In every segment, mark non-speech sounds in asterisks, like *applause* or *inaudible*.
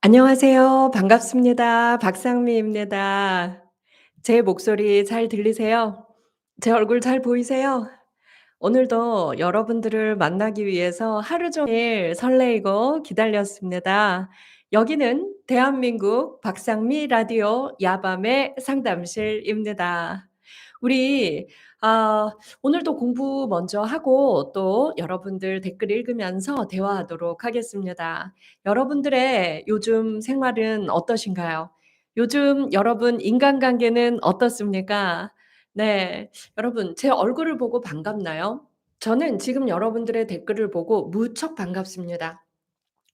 안녕하세요. 반갑습니다. 박상미입니다. 제 목소리 잘 들리세요? 제 얼굴 잘 보이세요? 오늘도 여러분들을 만나기 위해서 하루 종일 설레이고 기다렸습니다. 여기는 대한민국 박상미 라디오 야밤의 상담실입니다. 우리 아 오늘도 공부 먼저 하고 또 여러분들 댓글 읽으면서 대화하도록 하겠습니다. 여러분들의 요즘 생활은 어떠신가요? 요즘 여러분 인간관계는 어떻습니까? 네. 여러분 제 얼굴을 보고 반갑나요? 저는 지금 여러분들의 댓글을 보고 무척 반갑습니다.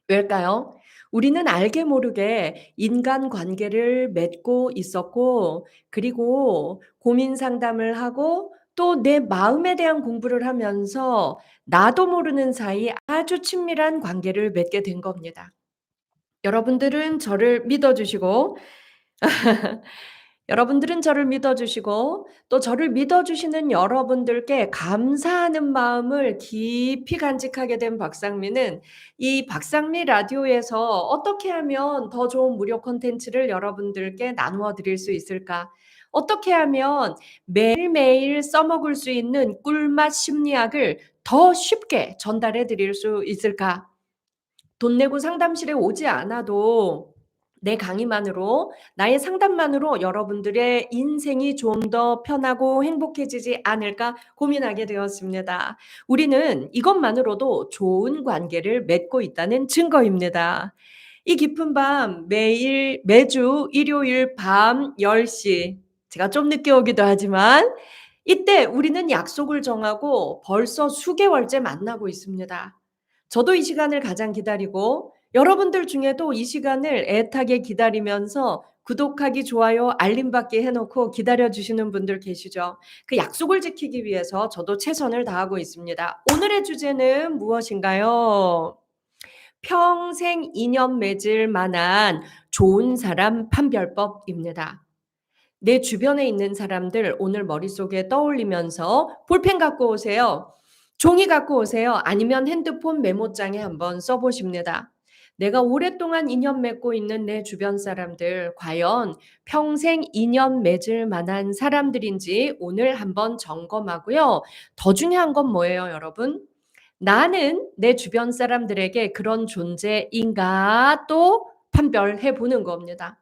왜일까요? 우리는 알게 모르게 인간 관계를 맺고 있었고 그리고 고민 상담을 하고 또 내 마음에 대한 공부를 하면서 나도 모르는 사이 아주 친밀한 관계를 맺게 된 겁니다. 여러분들은 저를 믿어 주시고 *laughs* 여러분들은 저를 믿어 주시고 또 저를 믿어 주시는 여러분들께 감사하는 마음을 깊이 간직하게 된 박상미는 이 박상미 라디오에서 어떻게 하면 더 좋은 무료 콘텐츠를 여러분들께 나누어 드릴 수 있을까? 어떻게 하면 매일매일 써먹을 수 있는 꿀맛 심리학을 더 쉽게 전달해 드릴 수 있을까? 돈 내고 상담실에 오지 않아도 내 강의만으로 나의 상담만으로 여러분들의 인생이 좀 더 편하고 행복해지지 않을까 고민하게 되었습니다. 우리는 이것만으로도 좋은 관계를 맺고 있다는 증거입니다. 이 깊은 밤 매일 매주 일요일 밤 10시 제가 좀 늦게 오기도 하지만 이때 우리는 약속을 정하고 벌써 수개월째 만나고 있습니다. 저도 이 시간을 가장 기다리고 여러분들 중에도 이 시간을 애타게 기다리면서 구독하기, 좋아요, 알림 받기 해 놓고 기다려 주시는 분들 계시죠. 그 약속을 지키기 위해서 저도 최선을 다하고 있습니다. 오늘의 주제는 무엇인가요? 평생 인연 맺을 만한 좋은 사람 판별법입니다. 내 주변에 있는 사람들 오늘 머릿속에 떠올리면서 볼펜 갖고 오세요. 종이 갖고 오세요. 아니면 핸드폰 메모장에 한번 써 보십니다. 내가 오랫동안 인연 맺고 있는 내 주변 사람들 과연 평생 인연 맺을 만한 사람들인지 오늘 한번 점검하고요. 더 중요한 건 뭐예요, 여러분? 나는 내 주변 사람들에게 그런 존재인가 또 판별해 보는 겁니다.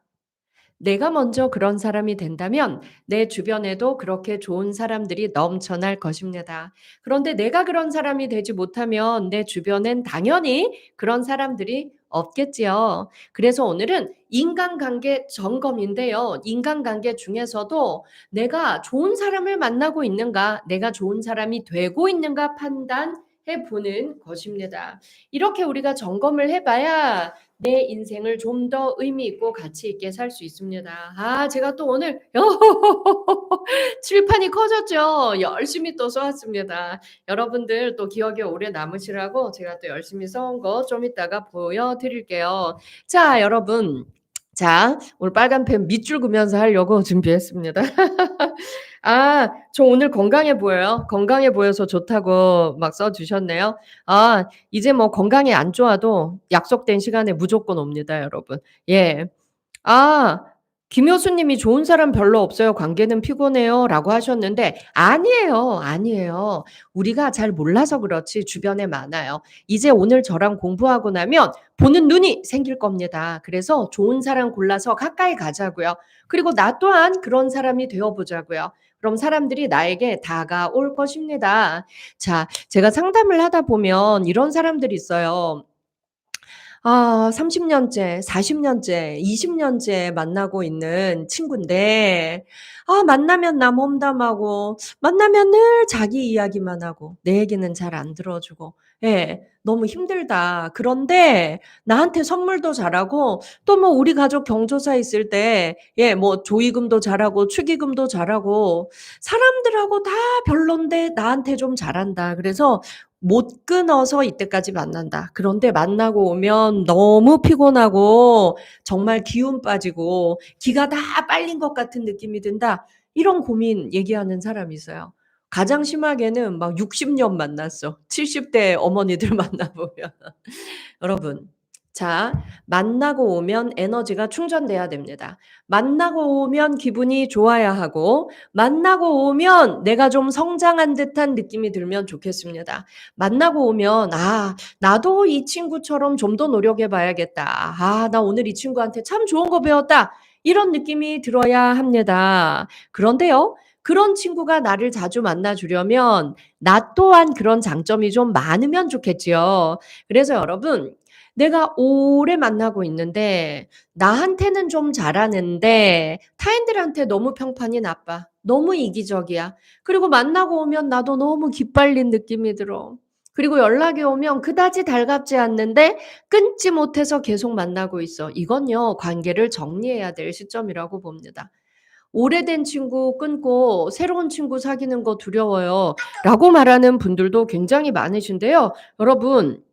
내가 먼저 그런 사람이 된다면 내 주변에도 그렇게 좋은 사람들이 넘쳐날 것입니다. 그런데 내가 그런 사람이 되지 못하면 내 주변엔 당연히 그런 사람들이 없겠지요. 그래서 오늘은 인간관계 점검인데요. 인간관계 중에서도 내가 좋은 사람을 만나고 있는가, 내가 좋은 사람이 되고 있는가 판단 해 보는 것입니다. 이렇게 우리가 점검을 해봐야 내 인생을 좀 더 의미 있고 가치 있게 살 수 있습니다. 아 제가 또 오늘 *laughs* 칠판이 커졌죠. 열심히 또 써 왔습니다. 여러분들 또 기억에 오래 남으시라고 제가 또 열심히 써온 거 좀 이따가 보여 드릴게요. 자 여러분 자 오늘 빨간 펜 밑줄 그으면서 하려고 *laughs* 준비했습니다. 아 저 오늘 건강해 보여요. 건강해 보여서 좋다고 막 써 주셨네요. 아 이제 뭐 건강이 안 좋아도 약속된 시간에 무조건 옵니다 여러분. 예. 아 김효수 님이 "좋은 사람 별로 없어요. 관계는 피곤해요."라고 하셨는데 아니에요, 아니에요. 우리가 잘 몰라서 그렇지 주변에 많아요. 이제 오늘 저랑 공부하고 나면 보는 눈이 생길 겁니다. 그래서 좋은 사람 골라서 가까이 가자고요. 그리고 나 또한 그런 사람이 되어 보자고요. 그럼 사람들이 나에게 다가올 것입니다. 자 제가 상담을 하다 보면 이런 사람들이 있어요. 아 30 년째, 40 년째, 20 년째 만나고 있는 친군데 아 만나면 남 험담하고 만나면 늘 자기 이야기만 하고 내 얘기는 잘 안 들어 주고 예. "너무 힘들다." 그런데 나한테 선물도 잘하고 또 뭐 우리 가족 경조사 있을 때 예 뭐 조의금도 잘하고 축의금도 잘하고 사람들하고 다 별론데 나한테 좀 잘한다. 그래서 못 끊어서 이때까지 만난다. 그런데 만나고 오면 너무 피곤하고 정말 기운 빠지고 기가 다 빨린 것 같은 느낌이 든다. 이런 고민 얘기하는 사람이 있어요. 가장 심하게는 막 60년 만났어. 70대 어머니들 *laughs* 만나보면. 여러분 자, 만나고 오면 에너지가 충전돼야 됩니다. 만나고 오면 기분이 좋아야 하고, 만나고 오면 내가 좀 성장한 듯한 느낌이 들면 좋겠습니다. 만나고 오면, 아, 나도 이 친구처럼 좀 더 노력해 봐야겠다. 아, 나 오늘 이 친구한테 참 좋은 거 배웠다. 이런 느낌이 들어야 합니다. 그런데요, 그런 친구가 나를 자주 만나주려면 나 또한 그런 장점이 좀 많으면 좋겠지요. 그래서 여러분, 내가 오래 만나고 있는데 나한테는 좀 잘하는데 타인들한테 너무 평판이 나빠. 너무 이기적이야. 그리고 만나고 오면 나도 너무 기빨린 느낌이 들어. 그리고 연락이 오면 그다지 달갑지 않는데 끊지 못해서 계속 만나고 있어. 이건요, 관계를 정리해야 될 시점이라고 봅니다. 오래된 친구 끊고 새로운 친구 사귀는 거 두려워요. 라고 말하는 분들도 굉장히 많으신데요. 여러분,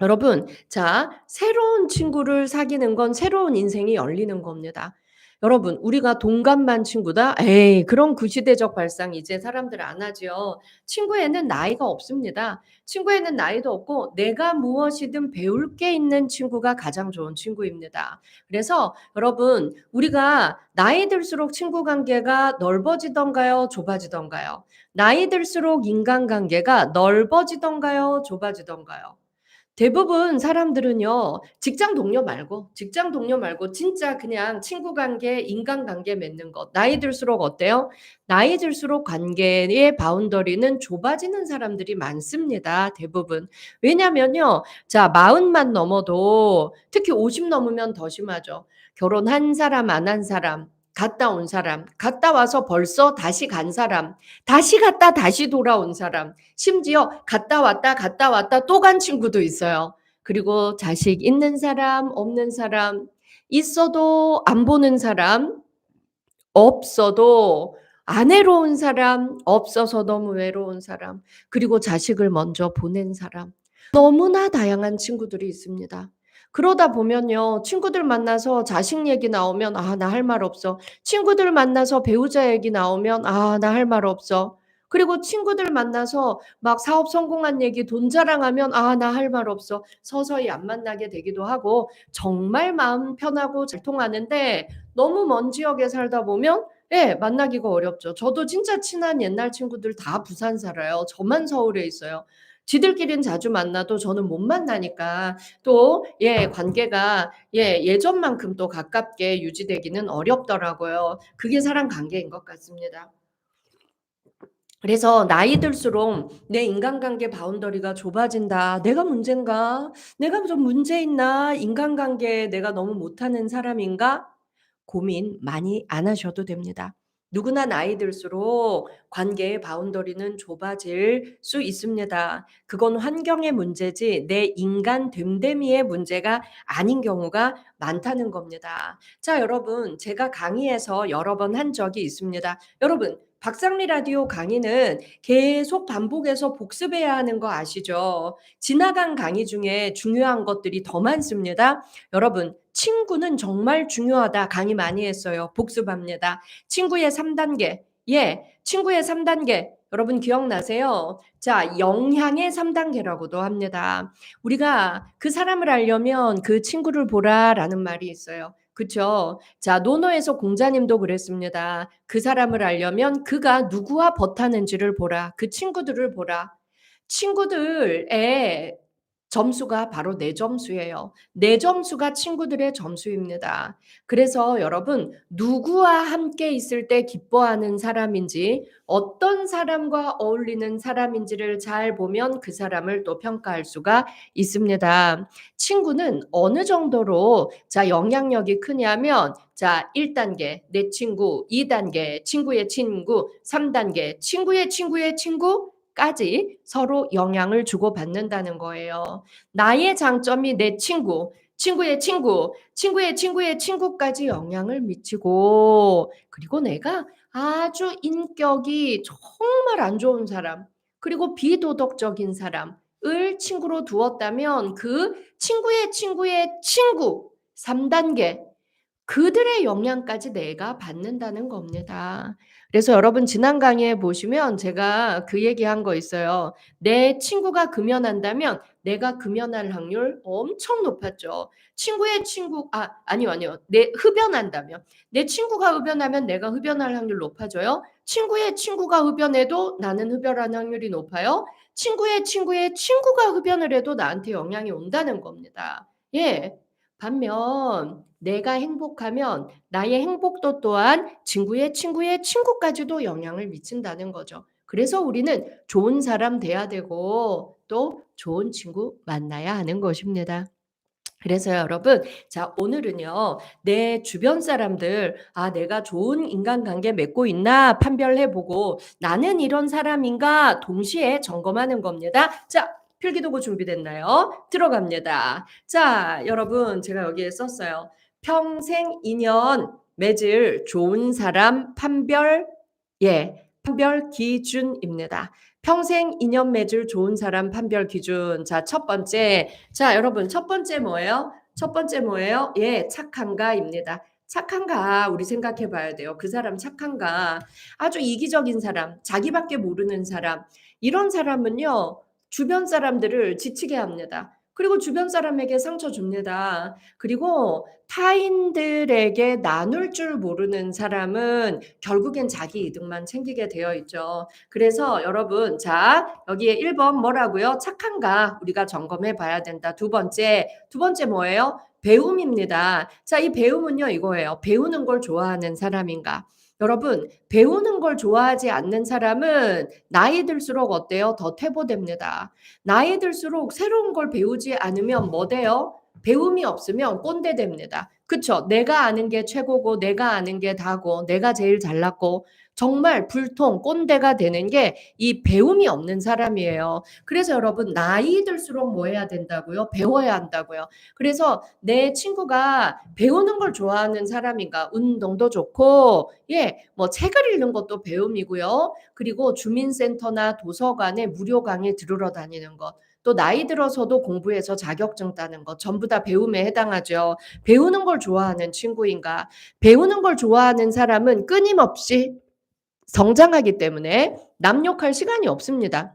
여러분, 자, 새로운 친구를 사귀는 건 새로운 인생이 열리는 겁니다. 여러분, 우리가 동갑만 친구다? 에이, 그런 구시대적 발상 이제 사람들 안 하지요. 친구에는 나이가 없습니다. 친구에는 나이도 없고 내가 무엇이든 배울 게 있는 친구가 가장 좋은 친구입니다. 그래서 여러분, 우리가 나이 들수록 친구 관계가 넓어지던가요? 좁아지던가요? 나이 들수록 인간 관계가 넓어지던가요? 좁아지던가요? 대부분 사람들은요. 직장 동료 말고 직장 동료 말고 진짜 그냥 친구 관계, 인간 관계 맺는 것. 나이 들수록 어때요? 나이 들수록 관계의 바운더리는 좁아지는 사람들이 많습니다. 대부분. 왜냐면요. 자, 40만 넘어도 특히 50 넘으면 더 심하죠. 결혼 한 사람, 안 한 사람, 갔다 온 사람, 갔다 와서 벌써 다시 간 사람, 다시 갔다 다시 돌아온 사람, 심지어 갔다 왔다 갔다 왔다 또 간 친구도 있어요. 그리고 자식 있는 사람, 없는 사람, 있어도 안 보는 사람, 없어도 안 외로운 사람, 없어서 너무 외로운 사람, 그리고 자식을 먼저 보낸 사람. 너무나 다양한 친구들이 있습니다. 그러다 보면요. 친구들 만나서 자식 얘기 나오면 '아 나 할 말 없어.' 친구들 만나서 배우자 얘기 나오면 '아 나 할 말 없어.' 그리고 친구들 만나서 막 사업 성공한 얘기 돈 자랑하면 '아 나 할 말 없어.' 서서히 안 만나게 되기도 하고 정말 마음 편하고 잘 통하는데 너무 먼 지역에 살다 보면 예 만나기가 어렵죠. 저도 진짜 친한 옛날 친구들 다 부산 살아요. 저만 서울에 있어요. 지들끼리는 자주 만나도 저는 못 만나니까 또 예 관계가 예 예전만큼 또 가깝게 유지되기는 어렵더라고요. 그게 사람 관계인 것 같습니다. 그래서 나이 들수록 '내 인간관계 바운더리가 좁아진다. 내가 문젠가? 내가 좀 문제 있나? 인간관계에 내가 너무 못하는 사람인가?' 고민 많이 안 하셔도 됩니다. 누구나 나이 들수록 관계의 바운더리는 좁아질 수 있습니다. 그건 환경의 문제지 내 인간 됨됨이의 문제가 아닌 경우가 많다는 겁니다. 자, 여러분, 제가 강의에서 여러 번 한 적이 있습니다. 여러분, 박상미 라디오 강의는 계속 반복해서 복습해야 하는 거 아시죠? 지나간 강의 중에 중요한 것들이 더 많습니다. 여러분, 친구는 정말 중요하다. 강의 많이 했어요. 복습합니다. 친구의 3단계. 예, 친구의 3단계. 여러분 기억나세요? 자, 영향의 3단계라고도 합니다. 우리가 그 사람을 알려면 그 친구를 보라라는 말이 있어요. 그쵸? 자, 노노에서 공자님도 그랬습니다. 그 사람을 알려면 그가 누구와 벗하는지를 보라. 그 친구들을 보라. 친구들의 점수가 바로 내 점수예요. 내 점수가 친구들의 점수입니다. 그래서 여러분, 누구와 함께 있을 때 기뻐하는 사람인지, 어떤 사람과 어울리는 사람인지를 잘 보면 그 사람을 또 평가할 수가 있습니다. 친구는 어느 정도로 자, 영향력이 크냐면 자, 1단계 내 친구, 2단계 친구의 친구, 3단계 친구의 친구의 친구, 까지 서로 영향을 주고받는다는 거예요. 나의 장점이 내 친구, 친구의 친구, 친구의 친구의 친구까지 영향을 미치고 그리고 내가 아주 인격이 정말 안 좋은 사람, 그리고 비도덕적인 사람을 친구로 두었다면 그 친구의 친구의 친구 3단계 그들의 영향까지 내가 받는다는 겁니다. 그래서 여러분 지난 강의에 보시면 제가 그 얘기한 거 있어요. 내 친구가 금연한다면 내가 금연할 확률 엄청 높았죠. 친구의 친구 아 아니요, 아니요. 내 흡연한다면 내 친구가 흡연하면 내가 흡연할 확률 높아져요. 친구의 친구가 흡연해도 나는 흡연할 확률이 높아요. 친구의 친구의 친구가 흡연을 해도 나한테 영향이 온다는 겁니다. 예. 반면 내가 행복하면 나의 행복도 또한 친구의 친구의 친구까지도 영향을 미친다는 거죠. 그래서 우리는 좋은 사람 돼야 되고 또 좋은 친구 만나야 하는 것입니다. 그래서 여러분, 자, 오늘은요, 내 주변 사람들, 아, 내가 좋은 인간관계 맺고 있나 판별해보고, 나는 이런 사람인가 동시에 점검하는 겁니다. 자, 필기도구 준비됐나요? 들어갑니다. 자, 여러분, 제가 여기에 썼어요. 평생 인연 맺을 좋은 사람 판별, 예, 판별 기준입니다. 평생 인연 맺을 좋은 사람 판별 기준. 자, 첫 번째. 자, 여러분, 첫 번째 뭐예요? 첫 번째 뭐예요? 예, 착한가입니다. 착한가, 우리 생각해 봐야 돼요. 그 사람 착한가. 아주 이기적인 사람, 자기밖에 모르는 사람. 이런 사람은요, 주변 사람들을 지치게 합니다. 그리고 주변 사람에게 상처 줍니다. 그리고 타인들에게 나눌 줄 모르는 사람은 결국엔 자기 이득만 챙기게 되어 있죠. 그래서 여러분, 자, 여기에 1번 뭐라고요? 착한가? 우리가 점검해 봐야 된다. 두 번째, 두 번째 뭐예요? 배움입니다. 자, 이 배움은요, 이거예요. 배우는 걸 좋아하는 사람인가? 여러분, 배우는 걸 좋아하지 않는 사람은 나이 들수록 어때요? 더 퇴보됩니다. 나이 들수록 새로운 걸 배우지 않으면 뭐 돼요? 배움이 없으면 꼰대 됩니다. 그쵸? 내가 아는 게 최고고, 내가 아는 게 다고, 내가 제일 잘났고, 정말 불통, 꼰대가 되는 게 이 배움이 없는 사람이에요. 그래서 여러분, 나이 들수록 뭐 해야 된다고요? 배워야 한다고요. 그래서 내 친구가 배우는 걸 좋아하는 사람인가? 운동도 좋고, 예, 뭐 책을 읽는 것도 배움이고요. 그리고 주민센터나 도서관에 무료 강의 들으러 다니는 것. 또 나이 들어서도 공부해서 자격증 따는 것 전부 다 배움에 해당하죠. 배우는 걸 좋아하는 친구인가? 배우는 걸 좋아하는 사람은 끊임없이 성장하기 때문에 남 욕할 시간이 없습니다.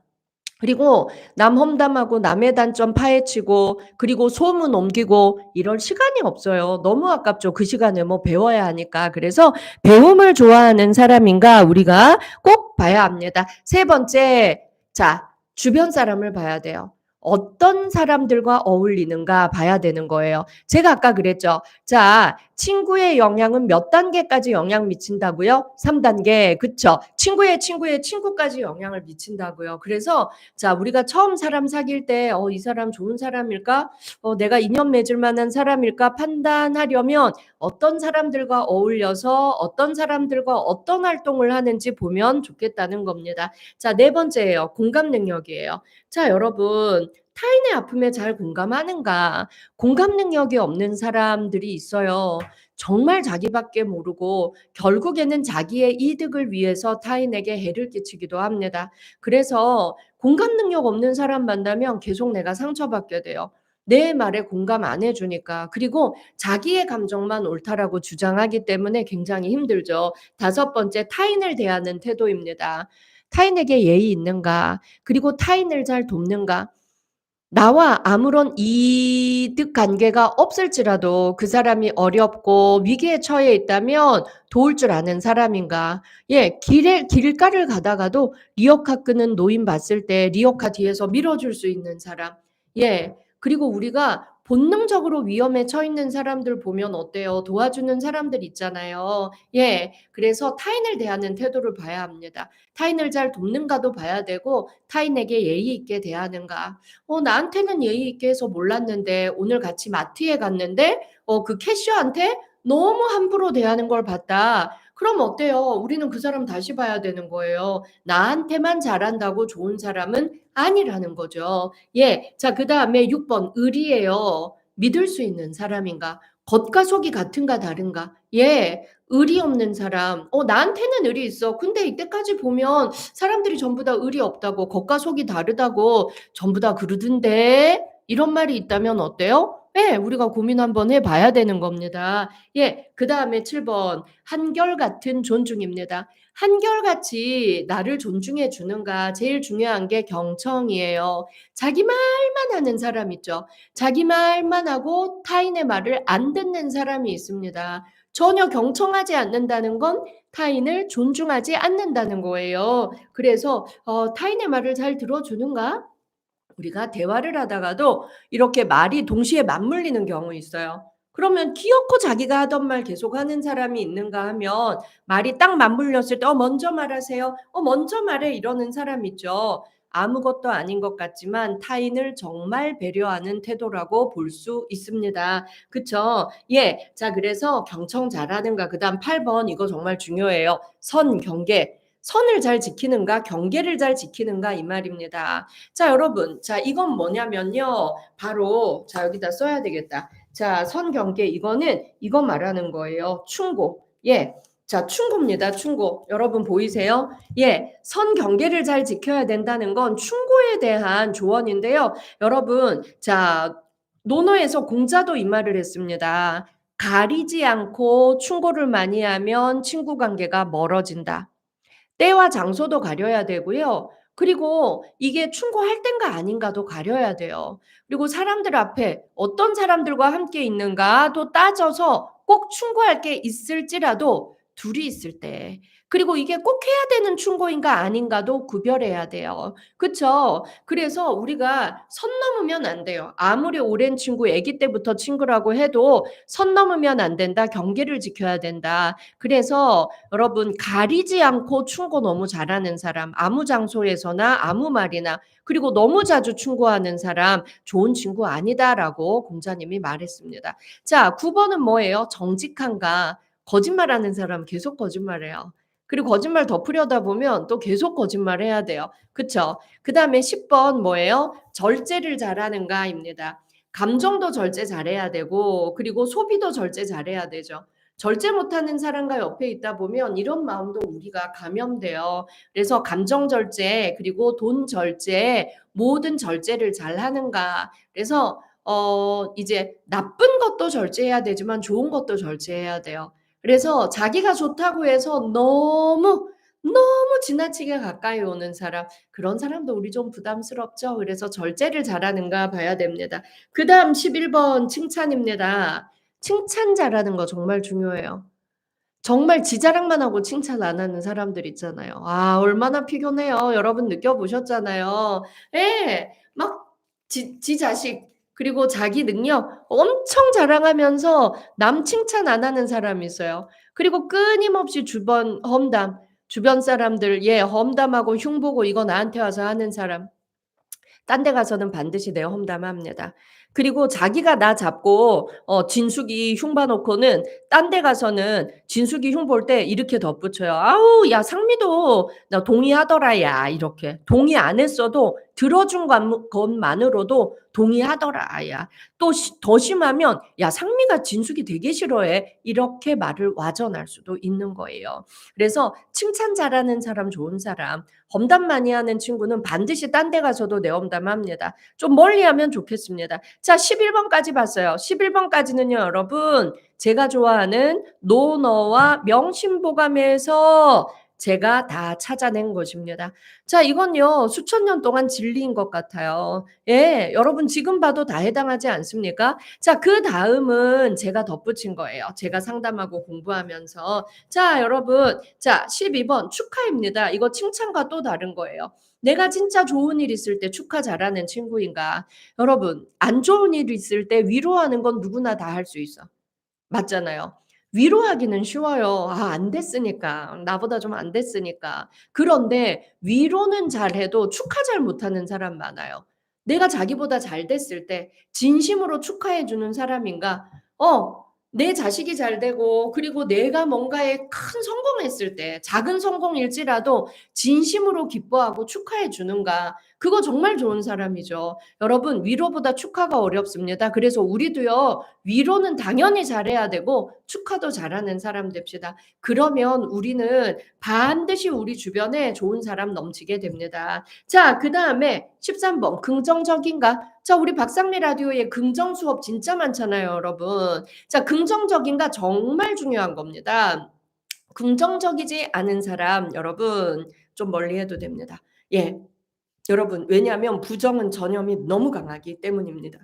그리고 남 험담하고 남의 단점 파헤치고 그리고 소문 옮기고 이럴 시간이 없어요. 너무 아깝죠. 그 시간에 뭐 배워야 하니까. 그래서 배움을 좋아하는 사람인가 우리가 꼭 봐야 합니다. 세 번째, 자, 주변 사람을 봐야 돼요. 어떤 사람들과 어울리는가 봐야 되는 거예요. 제가 아까 그랬죠. 자, 친구의 영향은 몇 단계까지 영향 미친다고요? 3단계. 그쵸? 친구의 친구의 친구까지 영향을 미친다고요. 그래서 자, 우리가 처음 사람 사귈 때, 어, 이 사람 좋은 사람일까? 어, 내가 인연 맺을 만한 사람일까? 판단하려면 어떤 사람들과 어울려서 어떤 사람들과 어떤 활동을 하는지 보면 좋겠다는 겁니다. 자, 네 번째예요. 공감 능력이에요. 자, 여러분. 타인의 아픔에 잘 공감하는가? 공감 능력이 없는 사람들이 있어요. 정말 자기밖에 모르고 결국에는 자기의 이득을 위해서 타인에게 해를 끼치기도 합니다. 그래서 공감 능력 없는 사람 만나면 계속 내가 상처받게 돼요. 내 말에 공감 안 해주니까. 그리고 자기의 감정만 옳다라고 주장하기 때문에 굉장히 힘들죠. 다섯 번째, 타인을 대하는 태도입니다. 타인에게 예의 있는가? 그리고 타인을 잘 돕는가? 나와 아무런 이득 관계가 없을지라도 그 사람이 어렵고 위기에 처해 있다면 도울 줄 아는 사람인가? 예, 길에 길가를 가다가도 리어카 끄는 노인 봤을 때 리어카 뒤에서 밀어줄 수 있는 사람. 예, 그리고 우리가 본능적으로 위험에 처있는 사람들 보면 어때요? 도와주는 사람들 있잖아요. 예, 그래서 타인을 대하는 태도를 봐야 합니다. 타인을 잘 돕는가도 봐야 되고 타인에게 예의 있게 대하는가. 어, 나한테는 예의 있게 해서 몰랐는데 오늘 같이 마트에 갔는데 어, 그 캐셔한테 너무 함부로 대하는 걸 봤다. 그럼 어때요? 우리는 그 사람 다시 봐야 되는 거예요. 나한테만 잘한다고 좋은 사람은 아니라는 거죠. 예. 자, 그 다음에 6번, 의리예요. 믿을 수 있는 사람인가? 겉과 속이 같은가 다른가? 예. 의리 없는 사람. 어, 나한테는 의리 있어. 근데 이때까지 보면 사람들이 전부 다 의리 없다고, 겉과 속이 다르다고 전부 다 그러던데? 이런 말이 있다면 어때요? 예. 우리가 고민 한번 해 봐야 되는 겁니다. 예. 그 다음에 7번 한결같은 존중입니다. 한결같이 나를 존중해 주는가 제일 중요한 게 경청이에요. 자기 말만 하는 사람 있죠. 자기 말만 하고 타인의 말을 안 듣는 사람이 있습니다. 전혀 경청하지 않는다는 건 타인을 존중하지 않는다는 거예요. 그래서 어 타인의 말을 잘 들어 주는가? 우리가 대화를 하다가도 이렇게 말이 동시에 맞물리는 경우 있어요. 그러면 기어코 자기가 하던 말 계속 하는 사람이 있는가 하면 말이 딱 맞물렸을 때 "어 먼저 말하세요. 어 먼저 말해." 이러는 사람 있죠. 아무것도 아닌 것 같지만 타인을 정말 배려하는 태도라고 볼 수 있습니다. 그쵸? 예. 자 그래서 경청 잘하는가 그 다음 8번 이거 정말 중요해요. 선, 경계. 선을 잘 지키는가 경계를 잘 지키는가 이 말입니다. 자 여러분 자 이건 뭐냐면요. 바로 자 여기다 써야 되겠다. 자 선, 경계 이거는 이거 말하는 거예요. 충고. 예. 자 충고입니다. 충고. 여러분 보이세요? 예. 선 경계를 잘 지켜야 된다는 건 충고에 대한 조언인데요. 여러분 자 논어에서 공자도 이 말을 했습니다. "가리지 않고 충고를 많이 하면 친구 관계가 멀어진다." 때와 장소도 가려야 되고요. 그리고 이게 충고할 땐가 아닌가도 가려야 돼요. 그리고 사람들 앞에 어떤 사람들과 함께 있는가도 따져서 꼭 충고할 게 있을지라도 둘이 있을 때 그리고 이게 꼭 해야 되는 충고인가 아닌가도 구별해야 돼요. 그쵸? 그래서 우리가 선 넘으면 안 돼요. 아무리 오랜 친구 아기 때부터 친구라고 해도 선 넘으면 안 된다. 경계를 지켜야 된다. 그래서 여러분 가리지 않고 충고 너무 잘하는 사람 아무 장소에서나 아무 말이나 그리고 너무 자주 충고하는 사람 "좋은 친구 아니다."라고 공자님이 말했습니다. 자 9 번은 뭐예요? 정직한가. 거짓말하는 사람 계속 거짓말해요. 그리고 거짓말 덮으려다 보면 또 계속 거짓말 해야 돼요. 그쵸? 그 다음에 10번 뭐예요? 절제를 잘하는가입니다. 감정도 절제 잘해야 되고 그리고 소비도 절제 잘해야 되죠. 절제 못하는 사람과 옆에 있다 보면 이런 마음도 우리가 감염돼요. 그래서 감정 절제 그리고 돈 절제 모든 절제를 잘 하는가. 그래서 어 이제 나쁜 것도 절제해야 되지만 좋은 것도 절제해야 돼요. 그래서 자기가 좋다고 해서 너무, 너무 지나치게 가까이 오는 사람 그런 사람도 우리 좀 부담스럽죠. 그래서 절제를 잘하는가 봐야 됩니다. 그다음 11번 칭찬입니다. 칭찬 잘하는 거 정말 중요해요. 정말 지 자랑만 하고 칭찬 안 하는 사람들 있잖아요. 아 얼마나 피곤해요. 여러분 느껴보셨잖아요. 예. 막 지 지 자식 그리고 자기 능력 엄청 자랑하면서 남 칭찬 안 하는 사람이 있어요. 그리고 끊임없이 주변 험담 주변 사람들 예 험담하고 흉보고 이거 나한테 와서 하는 사람 딴 데 가서는 반드시 내 험담합니다. 그리고 자기가 나 잡고 어 진숙이 흉봐 놓고는 딴 데 가서는 진숙이 흉볼 때 이렇게 덧붙여요. "아우 야 상미도 나 동의하더라 야." 이렇게. 동의 안 했어도 들어준 관 것만으로도 "동의하더라 야." 또시더 심하면 "야 상미가 진숙이 되게 싫어해." 이렇게 말을 와전할 수도 있는 거예요. 그래서 칭찬 잘하는 사람 좋은 사람 험담 많이 하는 친구는 반드시 딴 데 가서도 내 험담합니다. 좀 멀리 하면 좋겠습니다. 자 11 번까지 봤어요. 11 번까지는요 여러분 제가 좋아하는 논어와 명심보감에서 제가 다 찾아낸 것입니다. 자 이건요 수천 년 동안 진리인 것 같아요. 예. 여러분 지금 봐도 다 해당하지 않습니까? 자 그 다음은 제가 덧붙인 거예요. 제가 상담하고 공부하면서. 자 여러분 자 12번 축하입니다. 이거 칭찬과 또 다른 거예요. 내가 진짜 좋은 일 있을 때 축하 잘하는 친구인가. 여러분 안 좋은 일 있을 때 위로하는 건 누구나 다 할 수 있어. 맞잖아요. 위로하기는 쉬워요. 아 안 됐으니까. 나보다 좀 안 됐으니까. 그런데 위로는 잘해도 축하 잘 못하는 사람 많아요. 내가 자기보다 잘 됐을 때 진심으로 축하해 주는 사람인가? 어 내 자식이 잘 되고 그리고 내가 뭔가에 큰 성공했을 때 작은 성공일지라도 진심으로 기뻐하고 축하해 주는가? 그거 정말 좋은 사람이죠. 여러분 위로보다 축하가 어렵습니다. 그래서 우리도요. 위로는 당연히 잘해야 되고 축하도 잘하는 사람 됩시다. 그러면 우리는 반드시 우리 주변에 좋은 사람 넘치게 됩니다. 자 그 다음에 13번 긍정적인가? 자, 우리 박상미 라디오에 긍정 수업 진짜 많잖아요, 여러분. 자, 긍정적인가 정말 중요한 겁니다. 긍정적이지 않은 사람, 여러분, 좀 멀리 해도 됩니다. 예. 여러분, 왜냐하면 부정은 전염이 너무 강하기 때문입니다.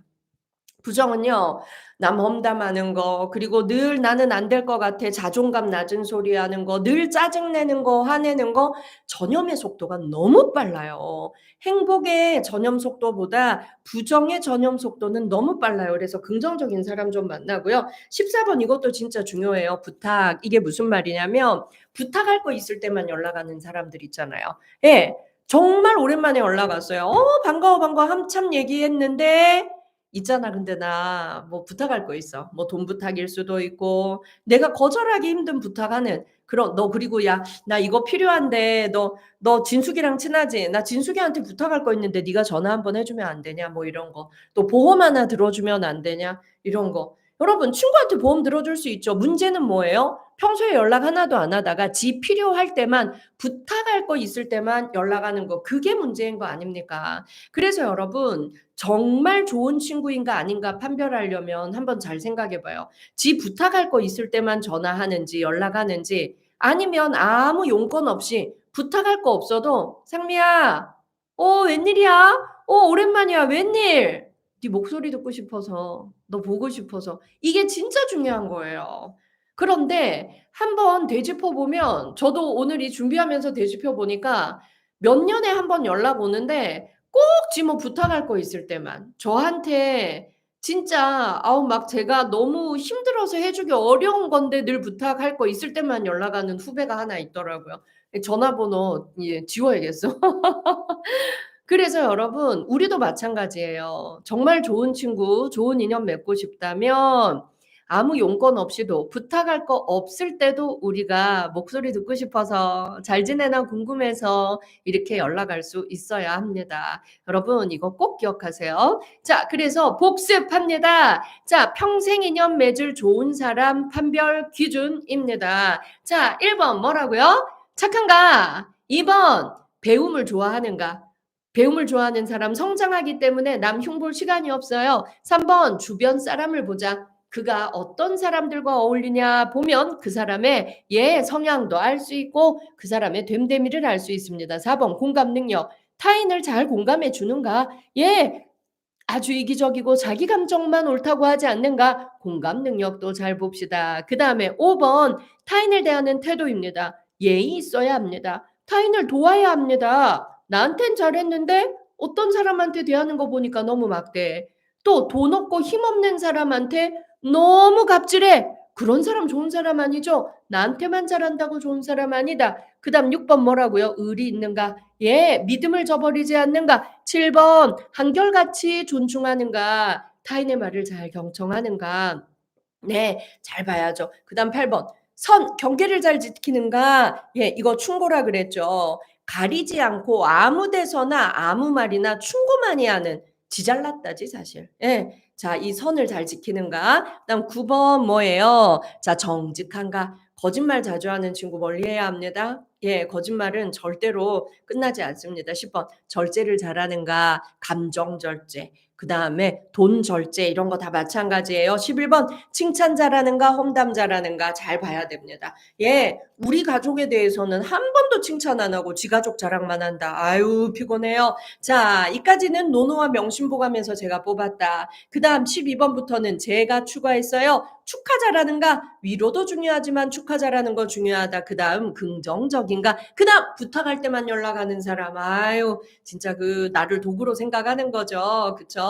부정은요, 남 험담하는 거, 그리고 늘 나는 안 될 것 같아, 자존감 낮은 소리 하는 거, 늘 짜증내는 거, 화내는 거, 전염의 속도가 너무 빨라요. 행복의 전염 속도보다 부정의 전염 속도는 너무 빨라요. 그래서 긍정적인 사람 좀 만나고요. 14번 이것도 진짜 중요해요. 부탁. 이게 무슨 말이냐면, 부탁할 거 있을 때만 연락하는 사람들 있잖아요. 예. 정말 오랜만에 연락 왔어요. 어, 반가워, 반가워. 한참 얘기했는데, 있잖아. 근데 나 뭐 부탁할 거 있어. 뭐 돈 부탁일 수도 있고 내가 거절하기 힘든 부탁하는 그런 너 그리고 야 나 이거 필요한데 너 너 진숙이랑 친하지? 나 진숙이한테 부탁할 거 있는데 네가 전화 한번 해주면 안 되냐? 뭐 이런 거. 또 보험 하나 들어주면 안 되냐? 이런 거. 여러분 친구한테 보험 들어줄 수 있죠. 문제는 뭐예요? 평소에 연락 하나도 안 하다가 지 필요할 때만 부탁할 거 있을 때만 연락하는 거. 그게 문제인 거 아닙니까? 그래서 여러분 정말 좋은 친구인가 아닌가 판별하려면 한번 잘 생각해 봐요. 지 부탁할 거 있을 때만 전화하는지 연락하는지 아니면 아무 용건 없이 부탁할 거 없어도 상미야, 어 웬일이야? 어 오랜만이야. 웬일? 네 목소리 듣고 싶어서 너 보고 싶어서 이게 진짜 중요한 거예요. 그런데 한번 되짚어 보면 저도 오늘 이 준비하면서 되짚어 보니까 몇 년에 한 번 연락 오는데 꼭지뭐 부탁할 거 있을 때만 저한테 진짜 아우 막 제가 너무 힘들어서 해 주기 어려운 건데 늘 부탁할 거 있을 때만 연락하는 후배가 하나 있더라고요. 예 전화번호 예 지워야겠어. *laughs* 그래서 여러분 우리도 마찬가지예요. 정말 좋은 친구, 좋은 인연 맺고 싶다면 아무 용건 없이도 부탁할 거 없을 때도 우리가 목소리 듣고 싶어서 잘 지내나 궁금해서 이렇게 연락할 수 있어야 합니다. 여러분 이거 꼭 기억하세요. 자, 그래서 복습합니다. 자, 평생 인연 맺을 좋은 사람 판별 기준입니다. 자, 1번 뭐라고요? 착한가? 2번 배움을 좋아하는가? 배움을 좋아하는 사람 성장하기 때문에 남 흉볼 시간이 없어요. 3번 주변 사람을 보자. 그가 어떤 사람들과 어울리냐 보면 그 사람의 예 성향도 알 수 있고 그 사람의 됨됨이를 알 수 있습니다. 4번 공감 능력. 타인을 잘 공감해 주는가? 예. 아주 이기적이고 자기 감정만 옳다고 하지 않는가? 공감 능력도 잘 봅시다. 그 다음에 5번 타인을 대하는 태도입니다. 예의 있어야 합니다. 타인을 도와야 합니다. 나한텐 잘했는데 어떤 사람한테 대하는 거 보니까 너무 막대. 또돈 없고 힘없는 사람한테 너무 갑질해. 그런 사람 좋은 사람 아니죠? 나한테만 잘한다고 좋은 사람 아니다. 그 다음 6번 뭐라고요? 의리 있는가? 예, 믿음을 저버리지 않는가? 7번 한결같이 존중하는가? 타인의 말을 잘 경청하는가? 네, 잘 봐야죠. 그 다음 8번 선, 경계를 잘 지키는가? 예, 이거 충고라 그랬죠. 가리지 않고 아무 데서나 아무 말이나 충고만이 하는 지잘났다지 사실. 예. 자, 이 선을 잘 지키는가? 그다음 9번 뭐예요? 자, 정직한가? 거짓말 자주 하는 친구 멀리 해야 합니다. 예, 거짓말은 절대로 끝나지 않습니다. 10번 절제를 잘하는가? 감정 절제. 그 다음에 돈 절제 이런 거 다 마찬가지예요. 11번 칭찬 잘하는가 험담 잘하는가 잘 봐야 됩니다. 예, 우리 가족에 대해서는 한 번도 칭찬 안 하고 지 가족 자랑만 한다. 아유 피곤해요. 자, 이까지는 노노와 명심보감에서 제가 뽑았다. 그 다음 12번부터는 제가 추가했어요. 축하 잘하는가? 위로도 중요하지만 축하 잘하는 거 중요하다. 그 다음 긍정적인가? 그 다음 부탁할 때만 연락하는 사람. 아유 진짜 그 나를 도구로 생각하는 거죠. 그쵸?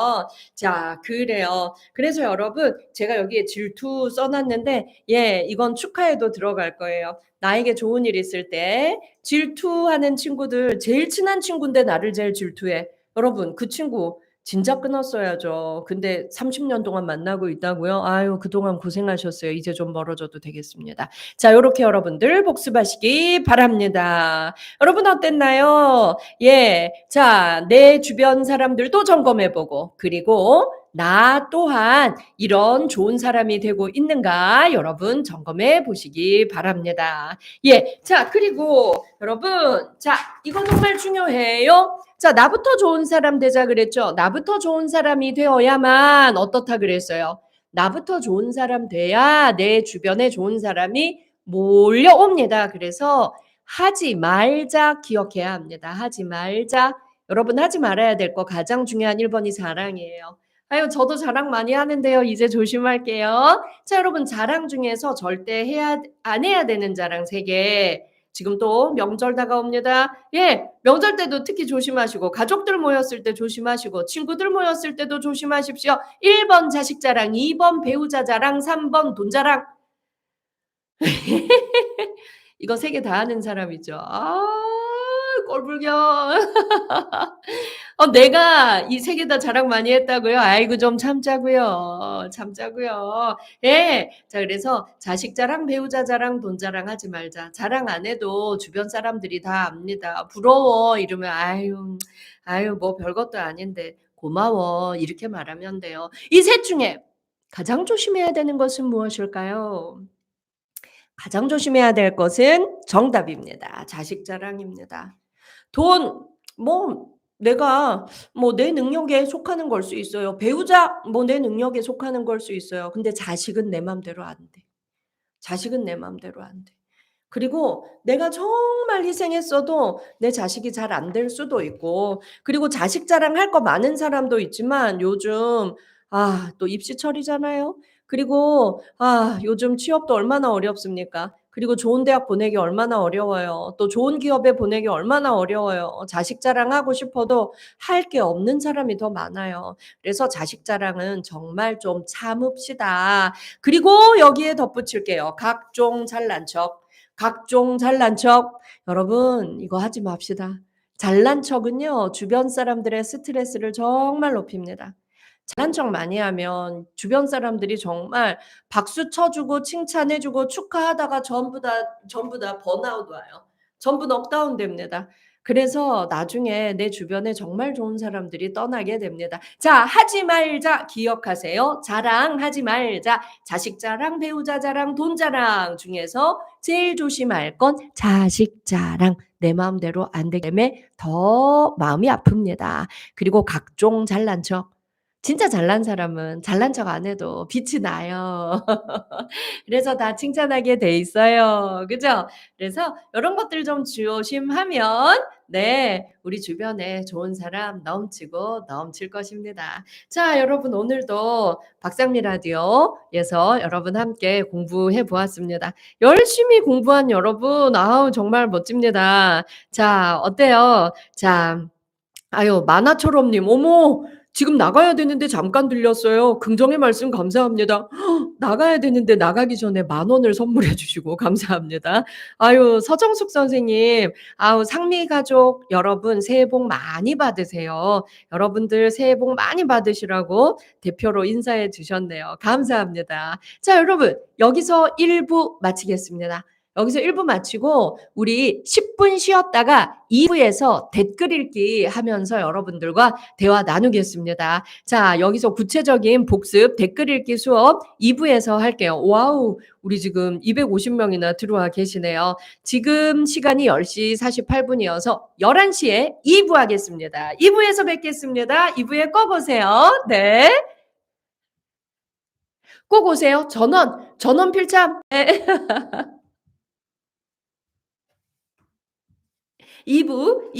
자 그래요. 그래서 여러분 제가 여기에 질투 써놨는데 예 이건 축하에도 들어갈 거예요. 나에게 좋은 일 있을 때 질투하는 친구들 제일 친한 친구인데 나를 제일 질투해. 여러분 그 친구 진작 끊었어야죠. 근데 30년 동안 만나고 있다고요? 아유 그동안 고생하셨어요. 이제 좀 멀어져도 되겠습니다. 자 요렇게 여러분들 복습하시기 바랍니다. 여러분 어땠나요? 예. 자, 내 주변 사람들도 점검해 보고 그리고 나 또한 이런 좋은 사람이 되고 있는가 여러분 점검해 보시기 바랍니다. 예. 자, 그리고 여러분 자, 이거 정말 중요해요. 자, 나부터 좋은 사람 되자 그랬죠. 나부터 좋은 사람이 되어야만 어떻다 그랬어요. 나부터 좋은 사람 돼야 내 주변에 좋은 사람이 몰려옵니다. 그래서 하지 말자 기억해야 합니다. 하지 말자. 여러분 하지 말아야 될 거 가장 중요한 1번이 자랑이에요. 아유, 저도 자랑 많이 하는데요. 이제 조심할게요. 자, 여러분 자랑 중에서 절대 해야 안 해야 되는 자랑 3개. 지금 또 명절 다가옵니다. 예, 명절 때도 특히 조심하시고 가족들 모였을 때 조심하시고 친구들 모였을 때도 조심하십시오. 1번 자식 자랑, 2번 배우자 자랑, 3번 돈 자랑. *laughs* 이거 3개 다 하는 사람이죠. 아, 꼴불견. *laughs* 어, 내가 이 3개 다 자랑 많이 했다고요? 아이고 좀 참자고요. 참자고요. 예. 자, 그래서 자식 자랑, 배우자 자랑, 돈 자랑 하지 말자. 자랑 안 해도 주변 사람들이 다 압니다. 부러워 이러면 아유, 아유 뭐 별것도 아닌데 고마워 이렇게 말하면 돼요. 이 셋 중에 가장 조심해야 되는 것은 무엇일까요? 가장 조심해야 될 것은 정답입니다. 자식 자랑입니다. 돈, 뭐 내가 뭐 내 능력에 속하는 걸 수 있어요. 배우자 뭐 내 능력에 속하는 걸 수 있어요. 근데 자식은 내 맘대로 안 돼. 자식은 내 맘대로 안 돼. 그리고 내가 정말 희생했어도 내 자식이 잘 안 될 수도 있고 그리고 자식 자랑할 거 많은 사람도 있지만 요즘 아, 또 입시철이잖아요. 그리고 아, 요즘 취업도 얼마나 어렵습니까? 그리고 좋은 대학 보내기 얼마나 어려워요. 또 좋은 기업에 보내기 얼마나 어려워요. 자식 자랑하고 싶어도 할 게 없는 사람이 더 많아요. 그래서 자식 자랑은 정말 좀 참읍시다. 그리고 여기에 덧붙일게요. 각종 잘난 척. 각종 잘난 척. 여러분, 이거 하지 맙시다. 잘난 척은요, 주변 사람들의 스트레스를 정말 높입니다. 잘난 척 많이 하면 주변 사람들이 정말 박수 쳐주고 칭찬해주고 축하하다가 전부 다, 전부 다 번아웃 와요. 전부 넉다운 됩니다. 그래서 나중에 내 주변에 정말 좋은 사람들이 떠나게 됩니다. 자, 하지 말자 기억하세요. 자랑하지 말자. 자식 자랑, 배우자 자랑, 돈 자랑 중에서 제일 조심할 건 자식 자랑. 내 마음대로 안 되기 때문에 더 마음이 아픕니다. 그리고 각종 잘난 척. 진짜 잘난 사람은 잘난 척 안 해도 빛이 나요. *laughs* 그래서 다 칭찬하게 돼 있어요. 그죠? 그래서 요런 것들 좀 조심하면 네, 우리 주변에 좋은 사람 넘치고 넘칠 것입니다. 자, 여러분 오늘도 박상미 라디오에서 여러분 함께 공부해 보았습니다. 열심히 공부한 여러분, 아우 정말 멋집니다. 자, 어때요? 자, 아유 만화처럼님, 어머 지금 나가야 되는데 잠깐 들렸어요. 긍정의 말씀 감사합니다. 나가야 되는데 나가기 전에 만 원을 선물해 주시고 *laughs* 감사합니다. 아유 서정숙 선생님, 아우 상미 가족 여러분 새해 복 많이 받으세요. 여러분들 새해 복 많이 받으시라고 대표로 인사해 주셨네요. 감사합니다. 자, 여러분 여기서 1부 마치겠습니다. 여기서 1부 마치고 우리 10분 쉬었다가 2부에서 댓글 읽기 하면서 여러분들과 대화 나누겠습니다. 자, 여기서 구체적인 복습 댓글 읽기 수업 2부에서 할게요. 와우, 우리 지금 250명이나 들어와 계시네요. 지금 시간이 10시 48분이어서 11시에 2부 하겠습니다. 2부에서 뵙겠습니다. 2부에 꼭 오세요. 네. 꼭 오세요. 전원, 전원 필참. 네. *laughs* 2부